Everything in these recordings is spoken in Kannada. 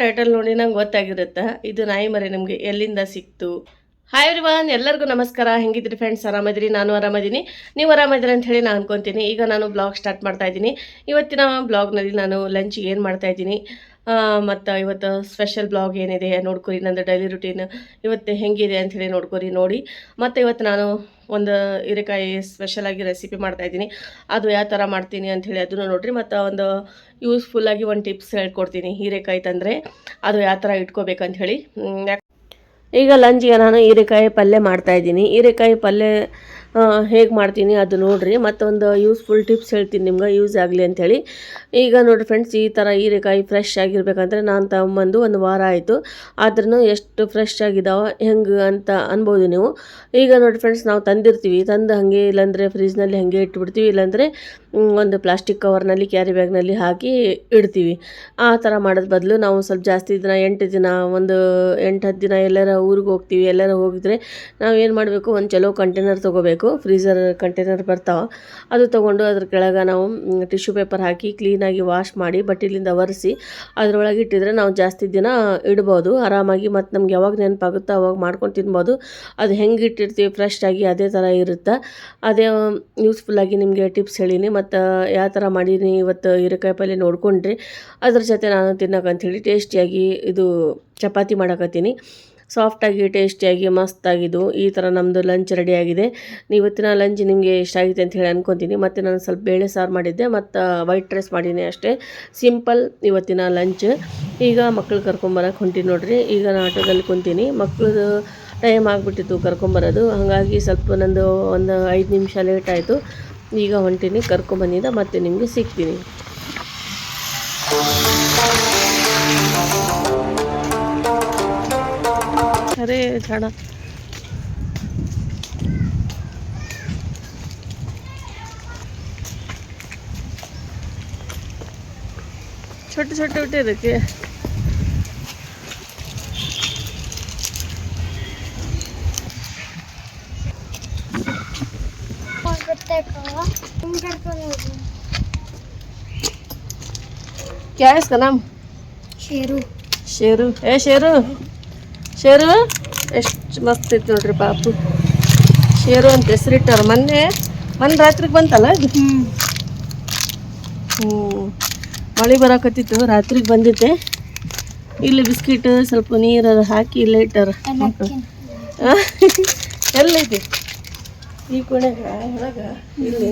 ಟೈಟಲ್ ನೋಡಿ ನಂಗೆ ಗೊತ್ತಾಗಿರುತ್ತೆ. ಇದು ನಾಯಿ ಮರಿ ನಿಮಗೆ ಎಲ್ಲಿಂದ ಸಿಕ್ತು? ಹಾಯ್ ಎವ್ರಿವನ್ ಎಲ್ಲರಿಗೂ ನಮಸ್ಕಾರ. ಹೆಂಗಿದ್ರಿ ಫ್ರೆಂಡ್ಸ್ ಆರಾಮದಿರಿ ನಾನು ಆರಾಮದೀನಿ ನೀವು ಆರಾಮದಿರಿ ಅಂತ ಹೇಳಿ ನಾನು ಅನ್ಕೊತೀನಿ. ಈಗ ನಾನು ಬ್ಲಾಗ್ ಸ್ಟಾರ್ಟ್ ಮಾಡ್ತಾ ಇದ್ದೀನಿ. ಇವತ್ತಿನ ಬ್ಲಾಗ್ನಲ್ಲಿ ನಾನು ಲಂಚ್ ಏನು ಮಾಡ್ತಾ ಇದ್ದೀನಿ? ಮತ್ತು ಇವತ್ತು ಸ್ಪೆಷಲ್ ಬ್ಲಾಗ್ ಏನಿದೆ ನೋಡ್ಕೊರಿ, ನಂದು ಡೈಲಿ ರುಟೀನ್ ಇವತ್ತು ಹೆಂಗಿದೆ ಅಂತ ಹೇಳಿ ನೋಡ್ಕೊರಿ, ನೋಡಿ. ಮತ್ತು ಇವತ್ತು ನಾನು ಒಂದು ಹೀರೆಕಾಯಿ ಸ್ಪೆಷಲಾಗಿ ರೆಸಿಪಿ ಮಾಡ್ತಾಯಿದ್ದೀನಿ ಅದು ಯಾವ ಥರ ಮಾಡ್ತೀನಿ ಅಂಥೇಳಿ ಅದನ್ನು ನೋಡಿರಿ. ಮತ್ತು ಒಂದು ಯೂಸ್ಫುಲ್ಲಾಗಿ ಒಂದು ಟಿಪ್ಸ್ ಹೇಳ್ಕೊಡ್ತೀನಿ ಹೀರೆಕಾಯಿ ತಂದರೆ. ಅದು ಯಾವ ಥರ ಯಾಕ್- ಈಗ ಲಂಚ್ಗೆ ನಾನು ಹೀರೆಕಾಯಿ ಪಲ್ಯ ಮಾಡ್ತಾಯಿದ್ದೀನಿ ಹೀರೆಕಾಯಿ ಪಲ್ಯ ಹೇಗೆ ಮಾಡ್ತೀನಿ ಅದು ನೋಡಿರಿ. ಮತ್ತೊಂದು ಯೂಸ್ಫುಲ್ ಟಿಪ್ಸ್ ಹೇಳ್ತೀನಿ ನಿಮ್ಗೆ ಯೂಸ್ ಆಗಲಿ ಅಂಥೇಳಿ ಈಗ ನೋಡಿರಿ ಫ್ರೆಂಡ್ಸ್ ಈ ಥರ ಹೀರೆಕಾಯಿ ಫ್ರೆಶ್ ಆಗಿರ್ಬೇಕಂದ್ರೆ ನಾನು ತಗೊಂಬಂದು ಒಂದು ವಾರ ಆಯಿತು. ಆದ್ರೂ ಎಷ್ಟು ಫ್ರೆಶ್ ಆಗಿದಾವೆ, ಹೆಂಗೆ ಅಂತ ಅನ್ಬೋದು ನೀವು. ಈಗ ನೋಡಿ ಫ್ರೆಂಡ್ಸ್ ನಾವು ತಂದಿರ್ತೀವಿ. ತಂದು ಹಾಗೆ ಇಲ್ಲಾಂದರೆ ಫ್ರಿಜ್ನಲ್ಲಿ ಹಾಗೆ ಇಟ್ಬಿಡ್ತೀವಿ. ಇಲ್ಲಾಂದರೆ ಒಂದು ಪ್ಲಾಸ್ಟಿಕ್ ಕವರ್ನಲ್ಲಿ, ಕ್ಯಾರಿ ಬ್ಯಾಗ್ನಲ್ಲಿ ಹಾಕಿ ಇಡ್ತೀವಿ. ಆ ಥರ ಮಾಡೋದ್ ಬದಲು ನಾವು ಸ್ವಲ್ಪ ಜಾಸ್ತಿ ದಿನ, ಎಂಟು ದಿನ, ಒಂದು ಎಂಟು, ಹತ್ತು ದಿನ ಎಲ್ಲರ ಊರಿಗೆ ಹೋಗ್ತೀವಿ. ಎಲ್ಲರ ಹೋಗಿದ್ರೆ ನಾವು ಏನು ಮಾಡಬೇಕು? ಒಂದು ಚಲೋ ಕಂಟೈನರ್ ತೊಗೋಬೇಕು. ಫ್ರೀಝರ್ ಕಂಟೈನರ್ ಬರ್ತಾವೆ. ಅದು ತೊಗೊಂಡು ಅದ್ರ ಕೆಳಗೆ ನಾವು ಟಿಶ್ಯೂ ಪೇಪರ್ ಹಾಕಿ ಕ್ಲೀನಾಗಿ ವಾಶ್ ಮಾಡಿ ಬಟ್ಟೆಲಿಂದ ಒರೆಸಿ ಅದರೊಳಗೆ ಇಟ್ಟಿದ್ರೆ ನಾವು ಜಾಸ್ತಿ ದಿನ ಇಡ್ಬೋದು. ಆರಾಮಾಗಿ ಮತ್ತು ನಮ್ಗೆ ಯಾವಾಗ ನೆನಪಾಗುತ್ತೋ ಅವಾಗ ಮಾಡ್ಕೊಂಡು ತಿನ್ಬೋದು. ಅದು ಹೆಂಗೆ ಇಟ್ಟಿರ್ತೀವಿ ಫ್ರೆಶ್ ಆಗಿ ಅದೇ ಥರ ಇರುತ್ತೆ? ಅದೇ ಯೂಸ್ಫುಲ್ಲಾಗಿ ನಿಮಗೆ ಟಿಪ್ಸ್ ಹೇಳೀನಿ. ಮತ್ತು ಯಾವ ಥರ ಮಾಡೀನಿ ಇವತ್ತು ಹೀರೆಕಾಯಿ ಪಲ್ಯ ನೋಡ್ಕೊಂಡ್ರಿ. ಅದ್ರ ಜೊತೆ ನಾನು ತಿನ್ನಕ್ಕಂಥೇಳಿ ಟೇಸ್ಟಿಯಾಗಿ ಇದು ಚಪಾತಿ ಮಾಡಕತ್ತೀನಿ. ಸಾಫ್ಟಾಗಿ, ಟೇಸ್ಟಿಯಾಗಿ, ಮಸ್ತಾಗಿದ್ದು ಈ ಥರ ನಮ್ಮದು ಲಂಚ್ ರೆಡಿಯಾಗಿದೆ. ಇವತ್ತಿನ ಲಂಚ್ ನಿಮಗೆ ಇಷ್ಟ ಆಗಿದೆ ಅಂತ ಹೇಳಿ ಅಂದ್ಕೊತೀನಿ ಮತ್ತು ನಾನು ಸ್ವಲ್ಪ ಬೇಳೆ ಸಾರು ಮಾಡಿದ್ದೆ, ಮತ್ತು ವೈಟ್ ರೈಸ್ ಮಾಡೀನಿ ಅಷ್ಟೇ. ಸಿಂಪಲ್ ಇವತ್ತಿನ ಲಂಚ್. ಈಗ ಮಕ್ಳು ಕರ್ಕೊಂಬರಕ್ಕೆ ಹೊಂಟೀನಿ ನೋಡ್ರಿ. ಈಗ ನಾನು ಆಟೋದಲ್ಲಿ ಕುಂತೀನಿ. ಮಕ್ಕಳದು ಟೈಮ್ ಆಗಿಬಿಟ್ಟಿತ್ತು ಕರ್ಕೊಂಬರೋದು ಹಾಗಾಗಿ ಸ್ವಲ್ಪ ನಂದು ಒಂದು ಐದು ನಿಮಿಷ ಲೇಟ್ ಆಯಿತು. ಈಗ ಹೊಂಟೀನಿ ಕರ್ಕೊಂಬಂದಿದ್ದ ಮತ್ತೆ ನಿಮಗೆ ಸಿಗ್ತೀನಿ ಅರೆ ಜಾಣ छोटे छोटे उठे रखे क्या है इसका नाम ಶೇರು ಶೇರು ಏ ಶೇರು ಶೇರು ಎಷ್ಟು ಮಸ್ತ್ ಐತಿ ನೋಡ್ರಿ ಪಾಪು ಶೇರು ಅಂತ ಹೆಸರಿಟ್ಟಾರ ಮೊನ್ನೆ ಮೊನ್ನೆ ರಾತ್ರಿಗೆ ಬಂತಲ್ಲ ಇದು ಹ್ಞೂ ಮಳೆ ಬರಾಕತ್ತಿತ್ತು ರಾತ್ರಿಗೆ ಬಂದಿದ್ದೆ ಇಲ್ಲಿ ಬಿಸ್ಕಿಟ್ ಸ್ವಲ್ಪ ನೀರು ಅದು ಹಾಕಿ ಇಲ್ಲೇ ಇಟ್ಟಾರ ಮಕ್ಕಳು ಎಲ್ಲೈತಿ ಈ ಕೊನೆಗ ಒಳಗ ಇಲ್ಲಿ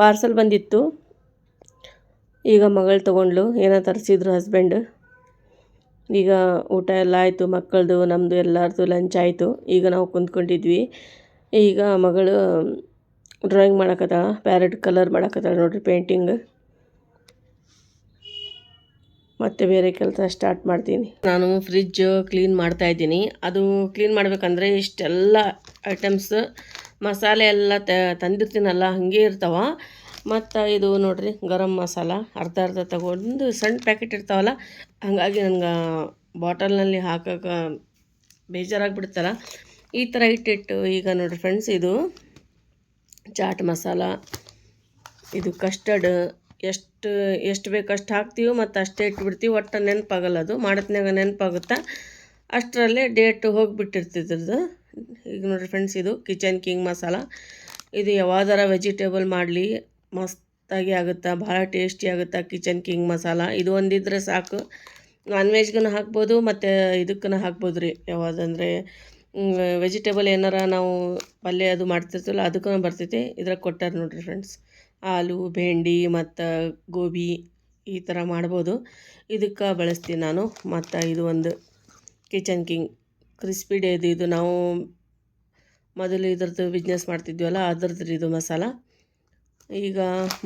ಪಾರ್ಸಲ್ ಬಂದಿತ್ತು. ಈಗ ಮಗಳು ತೊಗೊಂಡ್ಲು ಏನೋ ತರಿಸಿದ್ರು ಹಸ್ಬೆಂಡ್ ಈಗ ಊಟ ಎಲ್ಲ ಆಯಿತು, ಮಕ್ಕಳದು ನಮ್ಮದು ಎಲ್ಲರದು ಲಂಚ್ ಆಯಿತು. ಈಗ ನಾವು ಕುಂತ್ಕೊಂಡಿದ್ವಿ. ಈಗ ಮಗಳು ಡ್ರಾಯಿಂಗ್ ಮಾಡಕತ್ತಾಳ ಪ್ಯಾರೆಟ್ ಕಲರ್ ಮಾಡಕತ್ತಾಳ ನೋಡ್ರಿ ಪೇಂಟಿಂಗ್ ಮತ್ತೆ ಬೇರೆ ಕೆಲಸ ಸ್ಟಾರ್ಟ್ ಮಾಡ್ತೀನಿ. ನಾನು ಫ್ರಿಜ್ ಕ್ಲೀನ್ ಮಾಡ್ತಾ ಇದ್ದೀನಿ. ಅದು ಕ್ಲೀನ್ ಮಾಡಬೇಕಂದ್ರೆ ಇಷ್ಟೆಲ್ಲ ಐಟಮ್ಸ್ ಮಸಾಲೆ ಎಲ್ಲ ತಂದಿರ್ತೀನಲ್ಲ, ಹಾಗೆ ಇರ್ತಾವ. ಮತ್ತು ಇದು ನೋಡಿರಿ, ಗರಂ ಮಸಾಲ, ಅರ್ಧ ಅರ್ಧ ತಗೊಂಡು ಸಣ್ಣ ಪ್ಯಾಕೆಟ್ ಇರ್ತಾವಲ್ಲ, ಹಾಗಾಗಿ ನನಗೆ ಬಾಟಲ್ನಲ್ಲಿ ಹಾಕೋಕೆ ಬೇಜಾರಾಗಿಬಿಡ್ತಲ್ಲ. ಈ ಥರ ಇಟ್ಟಿಟ್ಟು ಈಗ ನೋಡಿರಿ ಫ್ರೆಂಡ್ಸ್ ಇದು ಚಾಟ್ ಮಸಾಲ, ಇದು ಕಸ್ಟರ್ಡ್ ಎಷ್ಟು ಎಷ್ಟು ಬೇಕು ಅಷ್ಟು ಹಾಕ್ತೀವಿ ಮತ್ತು ಅಷ್ಟೇ ಇಟ್ಬಿಡ್ತೀವಿ. ಒಟ್ಟು ನೆನಪಾಗಲ್ಲ ಅದು ಮಾಡತ್ನಾಗ ನೆನಪಾಗುತ್ತಾ? ಅಷ್ಟರಲ್ಲೇ ಡೇಟು ಹೋಗಿಬಿಟ್ಟಿರ್ತಿದ್ರದ್ದು ಈಗ ನೋಡಿರಿ ಫ್ರೆಂಡ್ಸ್ ಇದು ಕಿಚನ್ ಕಿಂಗ್ ಮಸಾಲ ಇದು ಯಾವ್ದಾರ ವೆಜಿಟೇಬಲ್ ಮಾಡಲಿ, ಮಸ್ತಾಗಿ ಆಗುತ್ತಾ, ಭಾಳ ಟೇಸ್ಟಿ ಆಗುತ್ತಾ ಕಿಚನ್ ಕಿಂಗ್ ಮಸಾಲ ಇದು ಒಂದಿದ್ರೆ ಸಾಕು. ನಾನ್ ವೆಜ್ಗೂ ಹಾಕ್ಬೋದು, ಮತ್ತು ಇದಕ್ಕೂ ಹಾಕ್ಬೋದು ರೀ ಯಾವುದಂದರೆ ವೆಜಿಟೇಬಲ್ ಏನಾರ ನಾವು ಪಲ್ಯ ಅದು ಮಾಡ್ತಿರ್ತೀವಲ್ಲ ಅದಕ್ಕೂ ಬರ್ತೈತಿ. ಇದ್ರಾಗ ಕೊಟ್ಟಾರ ನೋಡಿರಿ ಫ್ರೆಂಡ್ಸ್ ಆಲೂ, ಭೇಂಡಿ, ಮತ್ತು ಗೋಬಿ ಈ ಥರ ಮಾಡ್ಬೋದು. ಇದಕ್ಕೆ ಬಳಸ್ತೀನಿ ನಾನು, ಮತ್ತು ಇದು ಒಂದು ಕಿಚನ್ ಕಿಂಗ್ ಕ್ರಿಸ್ಪಿ ಡೇದು ಇದು ನಾವು ಮೊದಲು ಇದ್ರದ್ದು ಬಿಸ್ನೆಸ್ ಮಾಡ್ತಿದ್ವಲ್ಲ, ಅದ್ರದ್ದು ಇದು ಮಸಾಲ. ಈಗ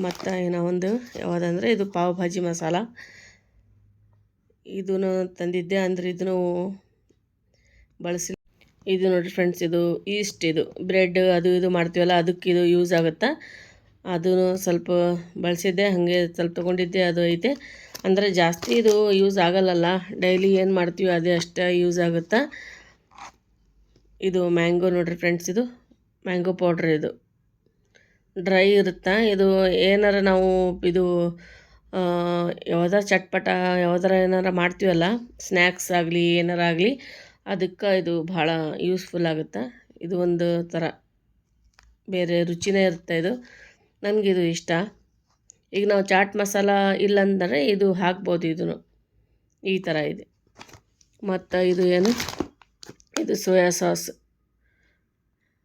ಮತ್ತು ಏನೋ ಒಂದು ಯಾವುದಂದರೆ ಇದು ಪಾವ್ ಭಾಜಿ ಮಸಾಲ. ಇದನ್ನು ತಂದಿದ್ದೆ, ಅಂದರೆ ಇದನ್ನು ಬಳಸಿ ಇದು ನೋಡಿ ಫ್ರೆಂಡ್ಸ್ ಇದು ಈಸ್ಟ್ ಇದು. ಬ್ರೆಡ್ ಅದು ಇದು ಮಾಡ್ತೀವಲ್ಲ, ಅದಕ್ಕೆ ಇದು ಯೂಸ್ ಆಗುತ್ತೆ? ಅದನ್ನು ಸ್ವಲ್ಪ ಬಳಸಿದ್ದೆ, ಹಾಗೆ ಸ್ವಲ್ಪ ತೊಗೊಂಡಿದ್ದೆ, ಅದು ಐತೆ. ಅಂದರೆ ಜಾಸ್ತಿ ಇದು ಯೂಸ್ ಆಗಲ್ಲಲ್ಲ. ಡೈಲಿ ಏನು ಮಾಡ್ತೀವಿ, ಅದೇ ಅಷ್ಟೇ ಯೂಸ್ ಆಗುತ್ತಾ? ಇದು ಮ್ಯಾಂಗೋ ನೋಡಿರಿ ಫ್ರೆಂಡ್ಸ್ ಇದು ಮ್ಯಾಂಗೋ ಪೌಡ್ರ್ ಇದು. ಡ್ರೈ ಇರುತ್ತೆ? ಇದು ಏನಾರ ನಾವು ಇದು ಯಾವುದಾರ ಚಟ್ಪಟ, ಯಾವ್ದಾರ ಏನಾರ ಮಾಡ್ತೀವಲ್ಲ? ಸ್ನ್ಯಾಕ್ಸ್ ಆಗಲಿ, ಏನಾರ ಆಗಲಿ, ಅದಕ್ಕೆ ಇದು ಭಾಳ ಯೂಸ್ಫುಲ್ ಆಗುತ್ತೆ? ಇದು ಒಂದು ಥರ ಬೇರೆ ರುಚಿನೇ ಇರುತ್ತೆ ಇದು. ನನಗಿದು ಇಷ್ಟ. ಈಗ ನಾವು ಚಾಟ್ ಮಸಾಲ ಇಲ್ಲಂದರೆ ಇದು ಹಾಕ್ಬೋದು ಇದನ್ನು. ಈ ಥರ ಇದೆ. ಮತ್ತು ಇದು ಏನು? ಇದು soya sauce.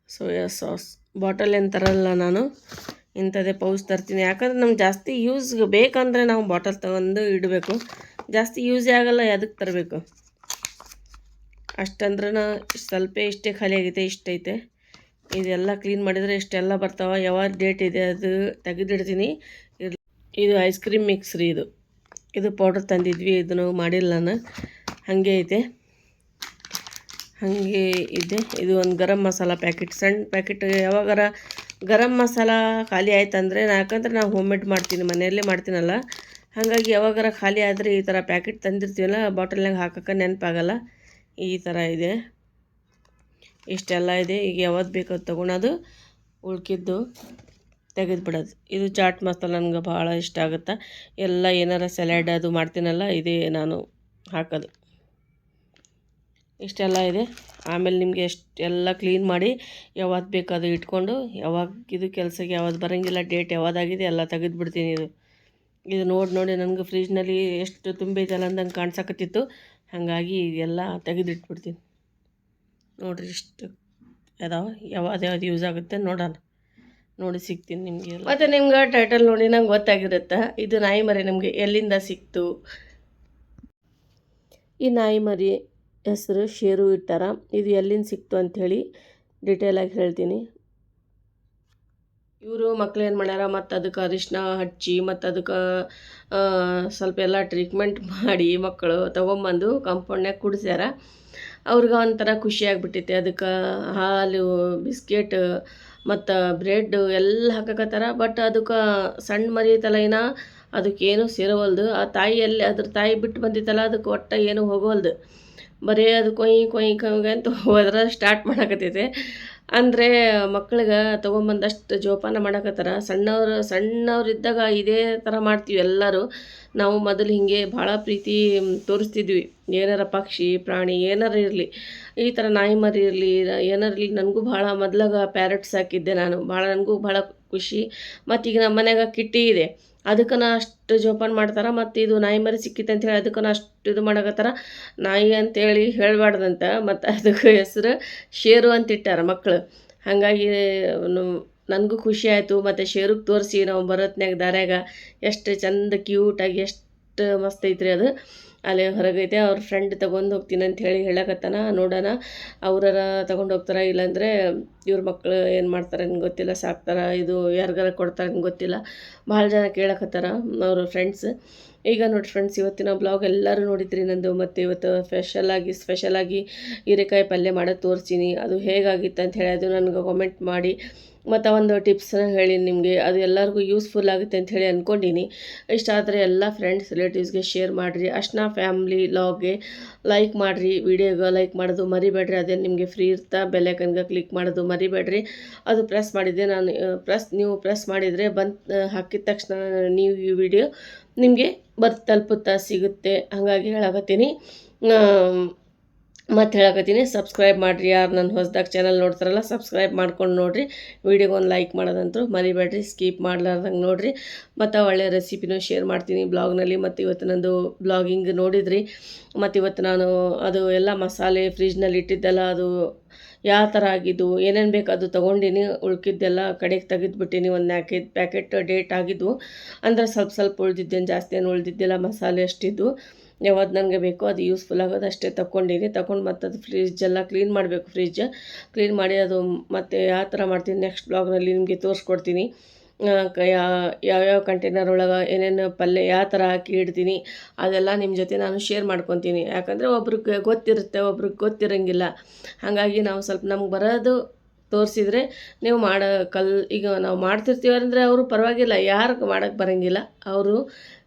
Soya sauce. Bottle ಏನು ತರಲ್ಲ ನಾನು. ಇಂಥದ್ದೇ ಪೌಸ್ ತರ್ತೀನಿ. ಯಾಕಂದ್ರೆ ನಮ್ಗೆ ಜಾಸ್ತಿ ಯೂಸ್ ಬೇಕಂದರೆ ನಾವು ಬಾಟಲ್ ತಗೊಂಡು ಇಡಬೇಕು. ಜಾಸ್ತಿ ಯೂಸೇ ಆಗಲ್ಲ ಅದಕ್ಕೆ ತರಬೇಕು? ಅಷ್ಟಂದ್ರೆ ಸ್ವಲ್ಪ ಇಷ್ಟೇ ಖಾಲಿ ಆಗೈತೆ ಇಷ್ಟೈತೆ. ಇದೆಲ್ಲ ಕ್ಲೀನ್ ಮಾಡಿದರೆ ಇಷ್ಟೆಲ್ಲ ಬರ್ತಾವೆ. ಯಾವಾಗ ಡೇಟ್ ಇದೆ ಅದು ತೆಗೆದಿಡ್ತೀನಿ. ಇದು ಐಸ್ ಕ್ರೀಮ್ ಮಿಕ್ಸ್ ರೀ ಇದು. ಇದು ಪೌಡ್ರ್ ತಂದಿದ್ವಿ, ಇದನ್ನು ಮಾಡಿಲ್ಲ ನಾನು. ಹಾಗೆ ಐತೆ. ಹಾಗೆ ಇದೆ. ಇದು ಒಂದು ಗರಂ ಮಸಾಲ ಪ್ಯಾಕೆಟ್. ಸಣ್ಣ ಪ್ಯಾಕೆಟ್ ಯಾವಾಗಾರ ಗರಂ ಮಸಾಲ ಖಾಲಿ ಆಯ್ತಂದರೆ ಯಾಕಂದ್ರೆ ನಾವು ಹೋಮ್ ಮೇಡ್ ಮಾಡ್ತೀನಿ, ಮನೆಯಲ್ಲೇ ಮಾಡ್ತೀನಲ್ಲ. ಹಾಗಾಗಿ ಯಾವಾಗಾರ ಖಾಲಿ ಆದರೆ ಈ ಥರ ಪ್ಯಾಕೆಟ್ ತಂದಿರ್ತೀವಲ್ಲ ಬಾಟಲ್ನಾಗ ಹಾಕೋಕೆ ನೆನಪಾಗಲ್ಲ. ಈ ಥರ ಇದೆ. ಇಷ್ಟೆಲ್ಲ ಇದೆ. ಈಗ ಯಾವತ್ತು ಬೇಕೋ ತೊಗೊಳೋದು ಉಳ್ಕಿದ್ದು ತೆಗೆದು ಬಿಡೋದು ಇದು ಚಾಟ್ ಮಸಾಲ ನನಗೆ ಭಾಳ ಇಷ್ಟ ಆಗುತ್ತೆ. ಎಲ್ಲ ಏನಾರ ಸಲಾಡ್ ಅದು ಮಾಡ್ತೀನಲ್ಲ, ಇದೇ ನಾನು ಹಾಕೋದು. ಇಷ್ಟೆಲ್ಲ ಇದೆ. ಆಮೇಲೆ ನಿಮಗೆ ಎಷ್ಟು, ಎಲ್ಲ ಕ್ಲೀನ್ ಮಾಡಿ ಯಾವತ್ತು ಬೇಕು ಅದು ಇಟ್ಕೊಂಡು, ಯಾವಾಗ ಇದು ಕೆಲಸಕ್ಕೆ ಯಾವತ್ತು ಬರೋಂಗಿಲ್ಲ ಡೇಟ್ ಯಾವ್ದಾಗಿದೆ ಎಲ್ಲ ತೆಗೆದು ಬಿಡ್ತೀನಿ ಇದು. ಇದು ನೋಡಿ ನೋಡಿ, ನನಗೆ ಫ್ರಿಜ್ನಲ್ಲಿ ಎಷ್ಟು ತುಂಬೈತಲ್ಲ ಅಂದಂಗೆ ಕಾಣಿಸಕತ್ತಿತ್ತು. ಹಾಗಾಗಿ ಇದೆಲ್ಲ ತೆಗೆದಿಟ್ಬಿಡ್ತೀನಿ. ನೋಡಿರಿ, ಇಷ್ಟು ಯಾವ ಯಾವ್ದು ಯಾವ್ದು ಯೂಸ್ ಆಗುತ್ತೆ ನೋಡೋಣ. ನೋಡಿ, ಸಿಗ್ತೀನಿ ನಿಮಗೆ ಮತ್ತು ನಿಮ್ಗೆ ಟೈಟಲ್ ನೋಡಿ, ನಂಗೆ ಗೊತ್ತಾಗಿರುತ್ತೆ. ಇದು ನಾಯಿ ಮರಿ ನಿಮಗೆ ಎಲ್ಲಿಂದ ಸಿಕ್ತು? ಈ ನಾಯಿ ಮರಿ ಹೆಸರು, ಶೇರು ಇಟ್ಟಾರ ಇದು ಎಲ್ಲಿಂದ ಸಿಕ್ತು ಅಂಥೇಳಿ ಡಿಟೇಲಾಗಿ ಹೇಳ್ತೀನಿ. ಇವರು ಮಕ್ಳು ಏನು ಮಾಡ್ಯಾರ? ಮತ್ತು ಅದಕ್ಕೆ ಅರಿಶಿನ ಹಚ್ಚಿ, ಮತ್ತು ಅದಕ್ಕೆ ಸ್ವಲ್ಪ ಎಲ್ಲ ಟ್ರೀಟ್ಮೆಂಟ್ ಮಾಡಿ ಮಕ್ಕಳು ತೊಗೊಂಬಂದು ಕಾಂಪೌಂಡ್ನಾಗ ಕುಡಿಸ್ಯಾರ. ಅವ್ರಿಗೆ ಒಂಥರ ಖುಷಿ ಆಗಿಬಿಟ್ಟೈತೆ ಅದಕ್ಕೆ ಹಾಲು, ಬಿಸ್ಕೆಟ್, ಮತ್ತು ಬ್ರೆಡ್ ಎಲ್ಲ ಹಾಕಕತ್ತಾರ. ಬಟ್ ಅದಕ್ಕೆ ಸಣ್ಣ ಮರಿ ತಲೈನ ಅದಕ್ಕೇನು ಸೇರವಲ್ದು. ಆ ತಾಯಿಯಲ್ಲಿ ಅದ್ರ ತಾಯಿ ಬಿಟ್ಟು ಬಂದಿತ್ತಲ್ಲ, ಅದಕ್ಕೆ ಒಟ್ಟು ಏನು ಹೋಗವಲ್ದು. ಬರೀ ಅದು ಕೊಯ್ ಕೊಯ್ ಕೊಯ್ ಅಂತ ಹೋದ್ರೆ ಸ್ಟಾರ್ಟ್ ಮಾಡಕತ್ತೈತೆ. ಅಂದರೆ ಮಕ್ಳಿಗೆ ತೊಗೊಂಬಂದಷ್ಟು ಜೋಪಾನ ಮಾಡಕತ್ತಾರ. ಸಣ್ಣವ್ರು, ಸಣ್ಣವರಿದ್ದಾಗ ಇದೇ ಥರ ಮಾಡ್ತೀವಿ ಎಲ್ಲರೂ. ನಾವು ಮೊದಲು ಹೀಗೆ ಭಾಳ ಪ್ರೀತಿ ತೋರಿಸ್ತಿದ್ವಿ. ಏನಾರ ಪಕ್ಷಿ, ಪ್ರಾಣಿ ಏನಾರ ಇರಲಿ, ಈ ಥರ ನಾಯಿ ಮರಿ ಇರಲಿ, ಏನಾರ ಇರಲಿ, ನನಗೂ ಭಾಳ ಮೊದ್ಲಾಗ ಪ್ಯಾರೆಟ್ ಸಾಕಿದ್ದೆ ನಾನು. ಭಾಳ, ನನಗೂ ಭಾಳ ಖುಷಿ. ಮತ್ತು ಈಗ ನಮ್ಮ ಮನೆಯಾಗ ಕಿಟ್ಟಿ ಇದೆ. ಅದಕ್ಕನ ಅಷ್ಟು ಜೋಪಾನ ಮಾಡ್ತಾರೆ, ಮತ್ತು ಇದು ನಾಯಿ ಮರಿ ಸಿಕ್ಕಿತ್ತು ಅಂತೇಳಿ ಅದಕ್ಕನ ಅಷ್ಟು ಇದು ಮಾಡಕತ್ತಾರ. ನಾಯಿ ಅಂತೇಳಿ ಹೇಳಬಾರ್ದಂತ, ಮತ್ತು ಅದಕ್ಕೆ ಹೆಸರು ಶೇರು ಅಂತ ಇಟ್ಟಾರ ಮಕ್ಕಳು ಹಾಗಾಗಿ ನನಗೂ ಖುಷಿ ಆಯಿತು, ಮತ್ತು ಶೇರುಗೆ ತೋರಿಸಿ ನಾವು ಬರೋತ್ನ್ಯಾಗ ದಾರ್ಯಾಗ ಎಷ್ಟು ಚಂದ ಕ್ಯೂಟಾಗಿ ಎಷ್ಟು ಮಸ್ತ್ ಐತ್ರಿ ಅದು. ಅಲ್ಲಿ ಹೊರಗೈತೆ, ಅವ್ರ ಫ್ರೆಂಡ್ ತಗೊಂಡು ಹೋಗ್ತೀನಿ ಅಂತ ಹೇಳಿ ಹೇಳಕತ್ತಾನ. ನೋಡೋಣ, ಅವ್ರಾರ ತಗೊಂಡು ಹೋಗ್ತಾರ ಇಲ್ಲಾಂದರೆ ಇವ್ರ ಮಕ್ಕಳು ಏನು ಮಾಡ್ತಾರೆ ಅಂತ ಗೊತ್ತಿಲ್ಲ, ಸಾಕ್ತಾರ, ಇದು ಯಾರಿಗಾರ ಕೊಡ್ತಾರೆ ಅಂತ ಗೊತ್ತಿಲ್ಲ. ಭಾಳ ಜನ ಕೇಳಕತ್ತಾರ ಅವರು ಫ್ರೆಂಡ್ಸ್ ಈಗ ನೋಡಿ ಫ್ರೆಂಡ್ಸ್ ಇವತ್ತಿನ ಬ್ಲಾಗ್ ಎಲ್ಲರೂ ನೋಡಿದ್ರಿ ನಂದು, ಮತ್ತು ಇವತ್ತು ಸ್ಪೆಷಲಾಗಿ ಸ್ಪೆಷಲಾಗಿ ಹೀರೆಕಾಯಿ ಪಲ್ಯ ಮಾಡೋದು ತೋರಿಸ್ತೀನಿ ಅದು ಹೇಗಾಗಿತ್ತು ಅಂತ ಹೇಳಿ ಅದು ನನಗೆ ಕಾಮೆಂಟ್ ಮಾಡಿ. ಮತ್ತು ಒಂದು ಟಿಪ್ಸ್ನ ಹೇಳಿ ನಿಮಗೆ. ಅದು ಎಲ್ಲರಿಗೂ ಯೂಸ್ಫುಲ್ ಆಗುತ್ತೆ ಅಂತ ಹೇಳಿ ಅಂದ್ಕೊಂಡೀನಿ ಇಷ್ಟ ಆದರೆ ಎಲ್ಲ ಫ್ರೆಂಡ್ಸ್ ರಿಲೇಟಿವ್ಸ್ಗೆ ಶೇರ್ ಮಾಡಿರಿ. ಅಷ್ಟನ್ನ ಫ್ಯಾಮ್ಲಿ ಲಾಗ್ಗೆ ಲೈಕ್ ಮಾಡಿರಿ. ವಿಡಿಯೋಗೆ ಲೈಕ್ ಮಾಡೋದು ಮರಿಬೇಡ್ರಿ. ಅದೇ ನಿಮಗೆ ಫ್ರೀ ಇರ್ತಾ ಬೆಲೆಕನ್ಗೆ ಕ್ಲಿಕ್ ಮಾಡೋದು ಮರಿಬೇಡ್ರಿ. ಅದು ಪ್ರೆಸ್ ಮಾಡಿದ್ದೆ ನಾನು ಪ್ರೆಸ್ ನೀವು ಪ್ರೆಸ್ ಮಾಡಿದರೆ ಬಂದು, ಹಾಕಿದ ತಕ್ಷಣ ನೀವು ಈ ವಿಡಿಯೋ ನಿಮಗೆ ಬರ್, ತಲುಪುತ್ತಾ ಸಿಗುತ್ತೆ. ಹಾಗಾಗಿ ಹೇಳಕತ್ತೀನಿ. ಮತ್ತು ಹೇಳಕತ್ತೀನಿ ಸಬ್ಸ್ಕ್ರೈಬ್ ಮಾಡಿರಿ ಯಾರು ನನ್ನ ಹೊಸ್ದಾಗಿ ಚಾನಲ್ ನೋಡ್ತಾರಲ್ಲ ಸಬ್ಸ್ಕ್ರೈಬ್ ಮಾಡ್ಕೊಂಡು ನೋಡಿರಿ. ವಿಡಿಯೋಗೆ ಒಂದು ಲೈಕ್ ಮಾಡೋದಂತೂ ಮರಿಬೇಡ್ರಿ ಸ್ಕಿಪ್ ಮಾಡ್ಲಾರ್ದಂಗೆ ನೋಡಿರಿ. ಮತ್ತು ಒಳ್ಳೆಯ ರೆಸಿಪಿನೂ ಶೇರ್ ಮಾಡ್ತೀನಿ ಬ್ಲಾಗ್ನಲ್ಲಿ ಮತ್ತು ಇವತ್ತು ನಂದು ಬ್ಲಾಗಿಂಗ್ ನೋಡಿದ್ರಿ. ಮತ್ತು ಇವತ್ತು ನಾನು ಅದು ಎಲ್ಲ ಮಸಾಲೆ ಫ್ರಿಜ್ನಲ್ಲಿ ಇಟ್ಟಿದ್ದೆಲ್ಲ ಅದು ಯಾವ ಥರ ಆಗಿದ್ದು, ಏನೇನು ಬೇಕು ಅದು ತೊಗೊಂಡಿನಿ, ಉಳ್ಕಿದ್ದೆಲ್ಲ ಕಡೆಗೆ ತೆಗೆದುಬಿಟ್ಟಿನಿ, ಒಂದು ನಾಲ್ಕೈದು ಪ್ಯಾಕೆಟ್ ಡೇಟ್ ಆಗಿದ್ದು. ಅಂದರೆ ಸ್ವಲ್ಪ ಸ್ವಲ್ಪ ಉಳ್ದಿದ್ದೇನು, ಜಾಸ್ತಿ ಏನು ಉಳ್ದಿದ್ದಿಲ್ಲ, ಮಸಾಲೆ ಅಷ್ಟಿದ್ದು. ಯಾವ್ದು ನನಗೆ ಬೇಕೋ ಅದು ಯೂಸ್ಫುಲ್ ಆಗೋದು ಅಷ್ಟೇ ತಗೊಂಡಿನಿ ತಗೊಂಡು ಮತ್ತು ಅದು ಫ್ರಿಜ್ ಎಲ್ಲ ಕ್ಲೀನ್ ಮಾಡಬೇಕು ಫ್ರಿಜ್ ಕ್ಲೀನ್ ಮಾಡಿ ಅದು ಮತ್ತು ಯಾವ ಥರ ಮಾಡ್ತೀನಿ ನೆಕ್ಸ್ಟ್ ಬ್ಲಾಗ್ನಲ್ಲಿ ನಿಮಗೆ ತೋರಿಸ್ಕೊಡ್ತೀನಿ. ಯಾವ್ಯಾವ ಕಂಟೈನರ್ ಒಳಗೆ ಏನೇನು ಪಲ್ಯ ಯಾವ ಥರ ಹಾಕಿ ಇಡ್ತೀನಿ ಅದೆಲ್ಲ ನಿಮ್ಮ ಜೊತೆ ನಾನು ಶೇರ್ ಮಾಡ್ಕೊತೀನಿ. ಯಾಕಂದರೆ ಒಬ್ರಿಗೆ ಗೊತ್ತಿರುತ್ತೆ, ಒಬ್ರಿಗೆ ಗೊತ್ತಿರಂಗಿಲ್ಲ. ಹಾಗಾಗಿ ನಾವು ಸ್ವಲ್ಪ ನಮ್ಗೆ ಬರೋದು ತೋರಿಸಿದರೆ ನೀವು ಮಾಡೋ ಕಲ್ ಈಗ ನಾವು ಮಾಡ್ತಿರ್ತೀವಿ ಅಂದರೆ ಅವರು ಪರವಾಗಿಲ್ಲ ಯಾರು ಮಾಡೋಕ್ಕೆ ಬರೋಂಗಿಲ್ಲ. ಅವರು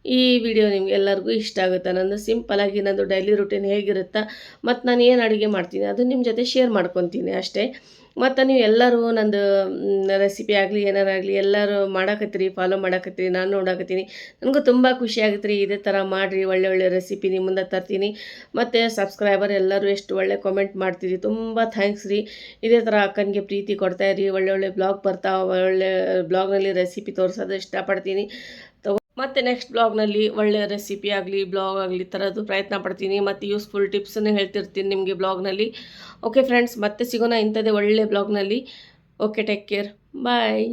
ಈ ವಿಡಿಯೋ ನಿಮ್ಗೆ ಎಲ್ಲರಿಗೂ ಇಷ್ಟ ಆಗುತ್ತೆ ನಂದು ಸಿಂಪಲಾಗಿ ನಂದು ಡೈಲಿ ರುಟೀನ್ ಹೇಗಿರುತ್ತಾ, ಮತ್ತು ನಾನು ಏನು ಅಡುಗೆ ಮಾಡ್ತೀನಿ ಅದು ನಿಮ್ಮ ಜೊತೆ ಶೇರ್ ಮಾಡ್ಕೊತೀನಿ ಅಷ್ಟೇ. ಮತ್ತು ನೀವು ಎಲ್ಲರೂ ನಂದು ರೆಸಿಪಿ ಆಗಲಿ ಏನಾರಾಗಲಿ ಎಲ್ಲರೂ ಮಾಡಾಕತ್ತೀರಿ ಫಾಲೋ ಮಾಡಾಕತ್ತೀರಿ, ನಾನು ನೋಡಾಕತ್ತೀನಿ. ನನಗೂ ತುಂಬ ಖುಷಿ ರೀ ಇದೇ ಥರ ಮಾಡಿರಿ, ಒಳ್ಳೆ ಒಳ್ಳೆ ರೆಸಿಪಿ ನಿಮ್ಮ ಮುಂದೆ ತರ್ತೀನಿ. ಮತ್ತು ಸಬ್ಸ್ಕ್ರೈಬರ್ ಎಲ್ಲರೂ ಎಷ್ಟು ಒಳ್ಳೆ ಕಾಮೆಂಟ್ ಮಾಡ್ತೀರಿ, ತುಂಬ ಥ್ಯಾಂಕ್ಸ್ ರೀ. ಇದೇ ಥರ ಅಕ್ಕನಿಗೆ ಪ್ರೀತಿ ಕೊಡ್ತಾಯಿರಿ ಒಳ್ಳೆ ಒಳ್ಳೆ ಬ್ಲಾಗ್ ಬರ್ತಾವೆ ಒಳ್ಳೆ ಬ್ಲಾಗ್ನಲ್ಲಿ ರೆಸಿಪಿ ತೋರಿಸೋದು ಇಷ್ಟಪಡ್ತೀನಿ. ಮತ್ತು ನೆಕ್ಸ್ಟ್ ಬ್ಲಾಗ್ನಲ್ಲಿ ಒಳ್ಳೆಯ ರೆಸಿಪಿ ಆಗಲಿ ಬ್ಲಾಗ್ ಆಗಲಿ ಥರದ್ದು ಪ್ರಯತ್ನ ಪಡ್ತೀನಿ. ಮತ್ತು ಯೂಸ್ಫುಲ್ ಟಿಪ್ಸನ್ನು ಹೇಳ್ತಿರ್ತೀನಿ ನಿಮಗೆ ಬ್ಲಾಗ್ನಲ್ಲಿ ಓಕೆ ಫ್ರೆಂಡ್ಸ್ ಮತ್ತೆ ಸಿಗೋಣ ಇಂಥದ್ದೇ ಒಳ್ಳೆ ಬ್ಲಾಗ್ನಲ್ಲಿ ಓಕೆ ಟೇಕ್ ಕೇರ್ ಬಾಯ್